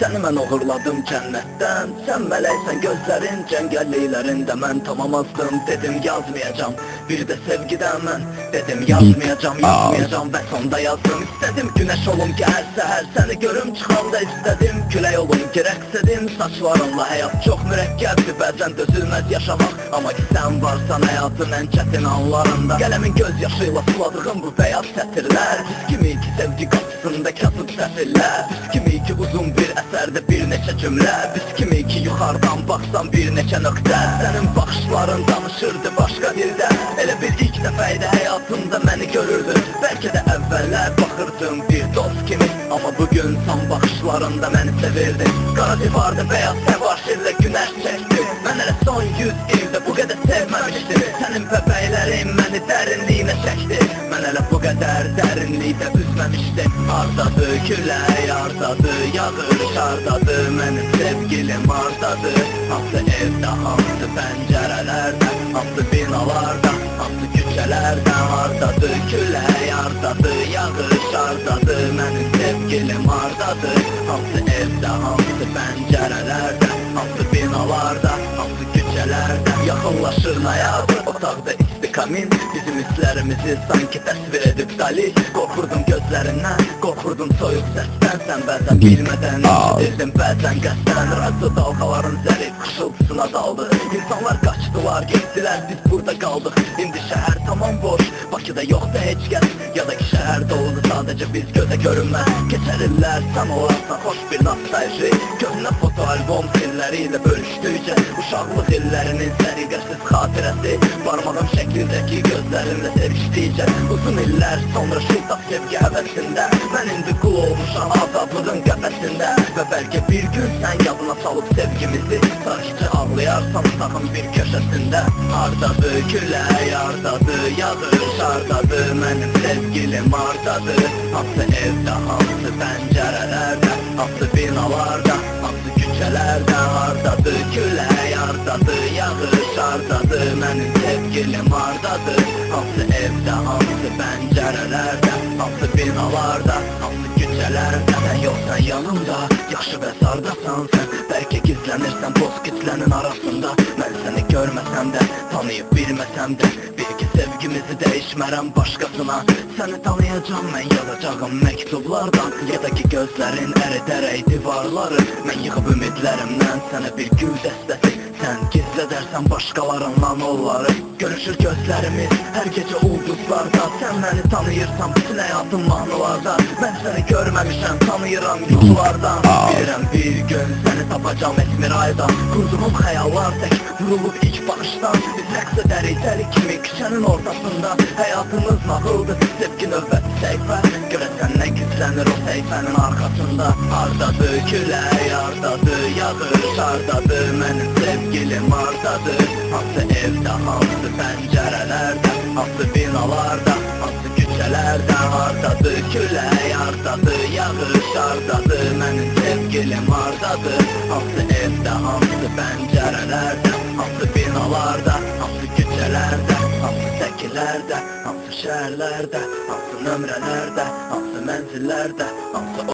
Səni mən oğurladım cənnətdən. Sən mələksən gözlərin cəngəlliklərində. Mən tamamazdım dedim yazmayacam Bir də sevgidən mən dedim yazmayacam Yazmayacam və sonda yazdım. İstədim günəş olum ki hər səhər Səni görüm çıxanda istədim. Külək olum ki rəqs edim. Saçlarınla həyat çox mürəkkəbdir Bəzən dözülməz yaşamaq. Amma ki sən varsan həyatın ən çətin anlarında. Qələmin göz yaşıyla suladığım bu bəyaz sətirlər. Biz kimi ki sevgi qapısında kasıb səfirlər neçə cümlə Biz kimi ki yuxarıdan baxsan bir neçə nöqtə Sənin baxışların danışırdı başqa dildə Elə bir ilk dəfə idi həyatında məni görürdün. Bəlkə də əvvəllər baxırdım bir dost kimi. Amma bugün son baxışlarında məni sevirdin. Qara divarda bəyaz təbaşirlə günəş çəkdi Mən elə son yüz ildə bu qədər sevməmişdim Sənin bəbəklərin məni dərinliyinə çəkdi Mən elə bu qədər dərinlikdə üzməmişdim Hardadır külək, hardadır yağış, hardadır Mənim sevgilim hardadır Hansı evdə, hansı pəncərələrdə Hansı binalarda, hansı küçələrdə Hardadır külək, hardadır yağış, hardadır Mənim sevgilim hardadır Hansı evdə, hansı pəncərələrdə Hansı binalarda, hansı küçələrdə Yaxınlaşır noyabr, otaqda istikamin Bizim hislərimizi sanki təsvir edib dali Qorxurdum gözlərindən, qorxurdum soyuq səsdən Sən bəzən bilmədən eşidirdim, bəzən qəsdən Radyo dalğaların zərif xışıltısına daldı. İnsanlar qaçdılar, getdilər, biz burada qaldıq İndi şəhər tamam boş, Bakıda yoxdur heç kəs Ya da ki şəhər doludur, sadəcə biz gözə görünməz Keçər illər, sən olarsan xoş bir nostalji. Köhnə foto albom filləri ilə bölüşdükcə Uşaqlıq illərinin səriqəsiz xatirəsi Barmağım şəklindəki gözlərimlə sevişdikcə Uzun illər sonra şıltaq sevgi həvəsində Mən indi qul olmuşam azadlığın qəfəsində Və bəlkə bir gün sən yadına salıb sevgimizi Sarışçı ağlayarsan sağın bir köşəsində. Hardadır külək, hardadır yağış, hardadır Mənim sevgilim hardadır Hansı evdə, hansı pəncərələrdə Hansı binalarda, Sevgilim hardadır Hansı evdə, hansı pəncərələrdə Hansı binalarda, hansı küçələrdə Sən yoxsan yanımda, yaxşı və sardasan sən Bəlkə gizlənirsən boz kütlənin arasında. Mən səni görməsəm də, tanıyıb bilməsəm də Bir ki sevgimizi dəyişmərəm başqasına Səni tanıyacam, mən yazacağım məktublardan Ya da ki gözlərin əridərək divarları Mən yığıb ümidlərimdən sənə bir gül dəstəsi gizlədərsən başqalarından onları Görüşür gözlərimiz hər gecə ulduzlarda Sən məni tanıyırsan bütün həyatım mahnılarda Mən səni görməmişəm, tanıyıram yuxulardan Bilirəm bir gün səni tapacam Esmeralda Qurduğum xəyallar tək vurulub ilk baxışdan Biz rəqs edərik dəli kimi küçənin ortasında. Həyatımız nağıldır, sevgi növbəti səhifə Görəsən nə gizlənir o səhifənin arxasında Hardadır külək, hardadır yağış, hardadır mənim sevgilim hardadır Hansı evdə, hansı pəncərələrdə, hansı binalarda, hansı küçələrdə Hardadır külək, hardadır yağış, hardadır mənim sevgilim hardadır Hansı evdə, hansı pəncərələrdə, hansı binalarda, hansı küçələrdə Hansı səkilərdə, hansı şəhərlərdə, hansı nömrələrdə, hansı mənzillərdə, hansı